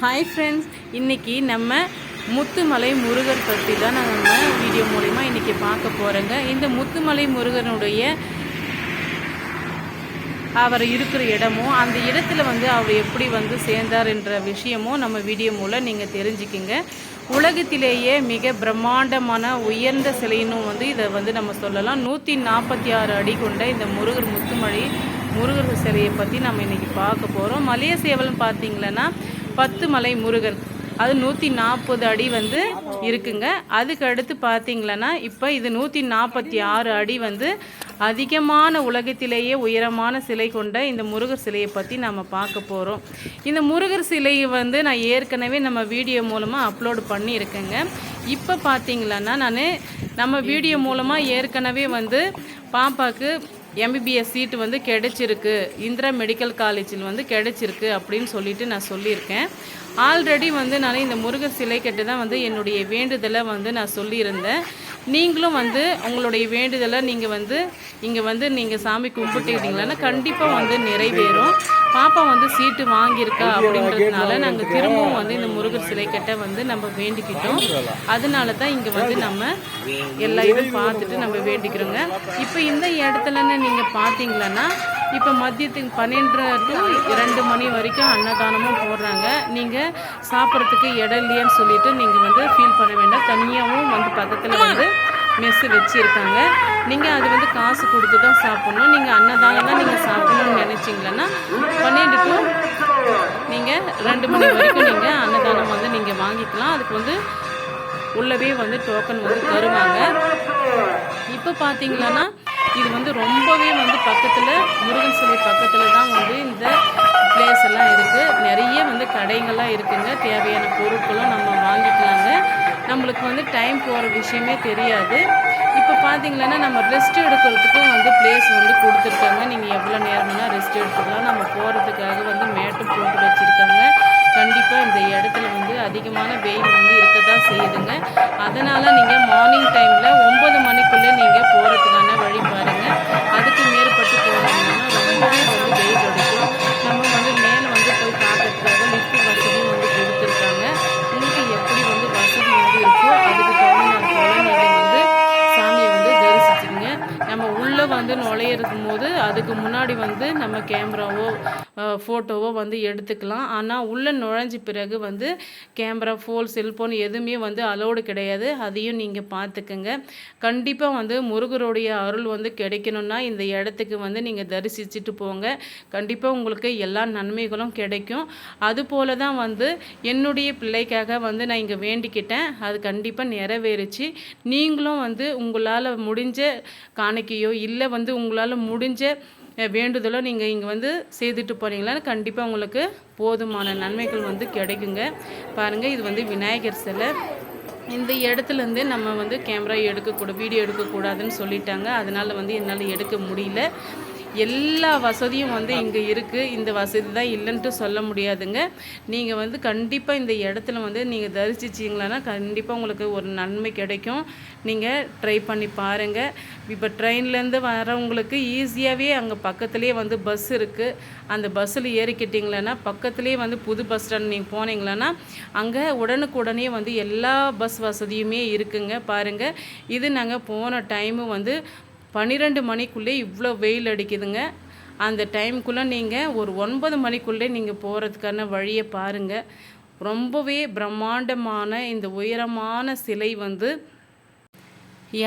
Hi friends இன்றைக்கி நம்ம முத்துமலை முருகர் பற்றி தான் நம்ம வீடியோ மூலிமா இன்றைக்கி பார்க்க போகிறோங்க இந்த முத்துமலை முருகனுடைய அவர் இருக்கிற இடமும் அந்த இடத்துல வந்து அவர் எப்படி வந்து சேர்ந்தார் என்ற விஷயமும் நம்ம வீடியோ மூலம் நீங்கள் தெரிஞ்சுக்கிங்க. உலகத்திலேயே மிக பிரம்மாண்டமான உயர்ந்த சிலையினும் வந்து இதை வந்து நம்ம சொல்லலாம். நூற்றி நாற்பத்தி ஆறு அடி கொண்ட இந்த முருகர் முத்துமலை முருகர் சிலையை பற்றி நம்ம இன்றைக்கி பார்க்க போகிறோம் மலைய சேவல்னு பார்த்தீங்களன்னா பத்து மலை முருகன். அது நூற்றி நாற்பது அடி வந்து இருக்குங்க. அதுக்கு அடுத்து பார்த்தீங்களன்னா இப்போ இது நூற்றி நாற்பத்தி ஆறு அடி வந்து அதிகமான உலகத்திலேயே உயரமான சிலை கொண்ட இந்த முருகர் சிலையை பற்றி நம்ம பார்க்க போகிறோம் இந்த முருகர் சிலையை வந்து நான் ஏற்கனவே நம்ம வீடியோ மூலமாக அப்லோடு பண்ணியிருக்கேங்க. இப்போ பார்த்தீங்களன்னா நான் நம்ம வீடியோ மூலமாக ஏற்கனவே வந்து பாப்பாவுக்கு எம்பிபிஎஸ் சீட்டு வந்து கிடைச்சிருக்கு. இந்திரா மெடிக்கல் காலேஜில் வந்து கிடைச்சிருக்கு அப்படின்னு சொல்லிட்டு நான் சொல்லியிருக்கேன். ஆல்ரெடி வந்து நான் இந்த முருகர் சிலை கட்டு தான் வந்து என்னுடைய வேண்டுதலை வந்து நான் சொல்லியிருந்தேன். நீங்களும் வந்து உங்களுடைய வேண்டுதலை நீங்கள் வந்து இங்கே வந்து நீங்கள் சாமி கும்பிட்டுக்கிட்டீங்களன்னா கண்டிப்பாக வந்து நிறைவேறும். பாப்பா வந்து சீட்டு வாங்கியிருக்கா அப்படின்றதுனால நாங்கள் திரும்பவும் வந்து இந்த முருகர் சிலை கட்ட வந்து நம்ம வேண்டிக்கிட்டோம். அதனால தான் இங்கே வந்து நம்ம எல்லா இதுவும் பார்த்துட்டு நம்ம வேண்டிக்கிறோங்க. இப்போ இந்த இடத்துலன்னு நீங்கள் பார்த்தீங்களன்னா இப்போ மதியத்துக்கு பன்னெண்டு டு ரெண்டு மணி வரைக்கும் அன்னதானமும் போடுறாங்க. நீங்கள் சாப்பிட்றதுக்கு இடம் இல்லையான்னு சொல்லிட்டு நீங்கள் வந்து ஃபீல் பண்ண வேண்டாம். தனியாகவும் வந்து பக்கத்தில் வந்து மெஸ்ஸு வச்சுருக்காங்க. நீங்கள் அது வந்து காசு கொடுத்து தான் சாப்பிட்ணும். நீங்கள் அன்னதானம் தான் நீங்கள் சாப்பிடணும்னு நினச்சிங்களன்னா பன்னெண்டு டு நீங்கள் ரெண்டு மணி வரைக்கும் நீங்கள் அன்னதானம் வந்து நீங்கள் வாங்கிக்கலாம். அதுக்கு வந்து உள்ளவே வந்து டோக்கன் வந்து தருவாங்க. இப்போ பார்த்தீங்களன்னா இது வந்து ரொம்பவே வந்து பக்கத்தில் முருகன் சிலை பக்கத்தில் தான் வந்து இந்த பிளேஸ் எல்லாம் இருக்குது நிறைய வந்து கடைங்கள்லாம் இருக்குங்க. தேவையான பொருட்களும் நம்ம வாங்கிக்கலாங்க. நம்மளுக்கு வந்து டைம் போகிற விஷயமே தெரியாது. இப்போ பார்த்தீங்கன்னா நம்ம ரெஸ்ட் எடுக்கிறதுக்கும் வந்து பிளேஸ் வந்து கொடுத்துருக்காங்க. நீங்கள் எவ்வளோ நேரம்னா ரெஸ்ட் எடுத்துக்கலாம். நம்ம போகிறதுக்காக வந்து மேட்டு போட்டு வச்சுருக்காங்க. கண்டிப்பாக இந்த இடத்துல வந்து அதிகமான வெயில் வந்து இருக்க தான் செய்யுதுங்க. அதனால் நீங்கள் மார்னிங் டைம் வந்து நுழையிறதும் போது அதுக்கு முன்னாடி வந்து நம்ம கேமராவோ ஃபோட்டோவோ வந்து எடுத்துக்கலாம். ஆனால் உள்ளே நுழைஞ்ச பிறகு வந்து கேமரா ஃபோன் செல்ஃபோன் எதுவுமே வந்து அலோடு கிடையாது. அதையும் நீங்கள் பார்த்துக்குங்க. கண்டிப்பாக வந்து முருகருடைய அருள் வந்து கிடைக்கணும்னா இந்த இடத்துக்கு வந்து நீங்கள் தரிசிச்சுட்டு போங்க. கண்டிப்பாக உங்களுக்கு எல்லா நன்மைகளும் கிடைக்கும். அதுபோல தான் வந்து என்னுடைய பிள்ளைக்காக வந்து நான் இங்கே வேண்டிக்கிட்டேன். அது கண்டிப்பாக நிறைவேறுச்சு. நீங்களும் வந்து உங்களால் முடிஞ்ச காணிக்கையோ இல்லை வந்து உங்களால் முடிஞ்ச வேண்டுதலோ நீங்கள் இங்கே வந்து செய்துட்டு போகிறீங்களா கண்டிப்பாக உங்களுக்கு போதுமான நன்மைகள் வந்து கிடைக்குங்க. பாருங்கள் இது வந்து விநாயகர் சிலை. இந்த இடத்துலேருந்து நம்ம வந்து கேமரா எடுக்கக்கூட வீடியோ எடுக்கக்கூடாதுன்னு சொல்லிட்டாங்க. அதனால் வந்து என்னால் எடுக்க முடியல. எல்லா வசதியும் வந்து இங்கே இருக்குது இந்த வசதி தான் இல்லைன்ட்டு சொல்ல முடியாதுங்க. நீங்கள் வந்து கண்டிப்பாக இந்த இடத்துல வந்து நீங்கள் தரிசிச்சிங்களான்னா கண்டிப்பாக உங்களுக்கு ஒரு நன்மை கிடைக்கும். நீங்கள் ட்ரை பண்ணி பாருங்கள் இப்போ ட்ரெயின்லேருந்து வரவங்களுக்கு ஈஸியாகவே அங்கே பக்கத்துலேயே வந்து பஸ் இருக்குது அந்த பஸ்ஸில் ஏறிக்கிட்டிங்களேன்னா பக்கத்துலேயே வந்து புது பஸ் ஸ்டாண்ட் நீங்கள் போனீங்களன்னா அங்கே உடனுக்குடனே வந்து எல்லா பஸ் வசதியுமே இருக்குங்க. பாருங்கள் இது நாங்கள் போன டைமு வந்து பன்னிரெண்டு மணிக்குள்ளே இவ்வளோ வெயில் அடிக்குதுங்க. அந்த டைமுக்குள்ளே நீங்கள் ஒரு ஒன்பது மணிக்குள்ளே நீங்கள் போகிறதுக்கான வழியை பாருங்கள் ரொம்பவே பிரம்மாண்டமான இந்த உயரமான சிலை வந்து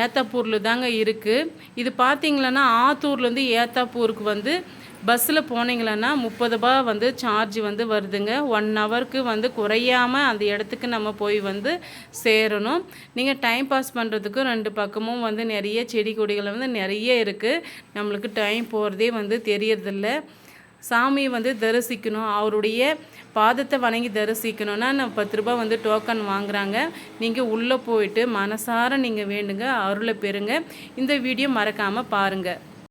ஏத்தாப்பூரில் தாங்க இருக்குது இது பார்த்தீங்களன்னா ஆத்தூர்லேருந்து ஏத்தாப்பூருக்கு வந்து பஸ்ஸில் போனீங்களன்னா முப்பது ரூபா வந்து சார்ஜ் வந்து வருதுங்க. ஒன் ஹவருக்கு வந்து குறையாமல் அந்த இடத்துக்கு நம்ம போய் வந்து சேரணும். நீங்கள் டைம் பாஸ் பண்ணுறதுக்கு ரெண்டு பக்கமும் வந்து நிறைய செடி கொடிகள் வந்து நிறைய இருக்குது நம்மளுக்கு டைம் போகிறதே வந்து தெரியறதில்ல. சாமியை வந்து தரிசிக்கணும் அவருடைய பாதத்தை வணங்கி தரிசிக்கணும்னா நான் பத்து ரூபா வந்து டோக்கன் வாங்குறாங்க. நீங்கள் உள்ளே போயிட்டு மனசார நீங்கள் வேண்டுங்க அருளை பெறுங்க. இந்த வீடியோ மறக்காமல் பாருங்கள்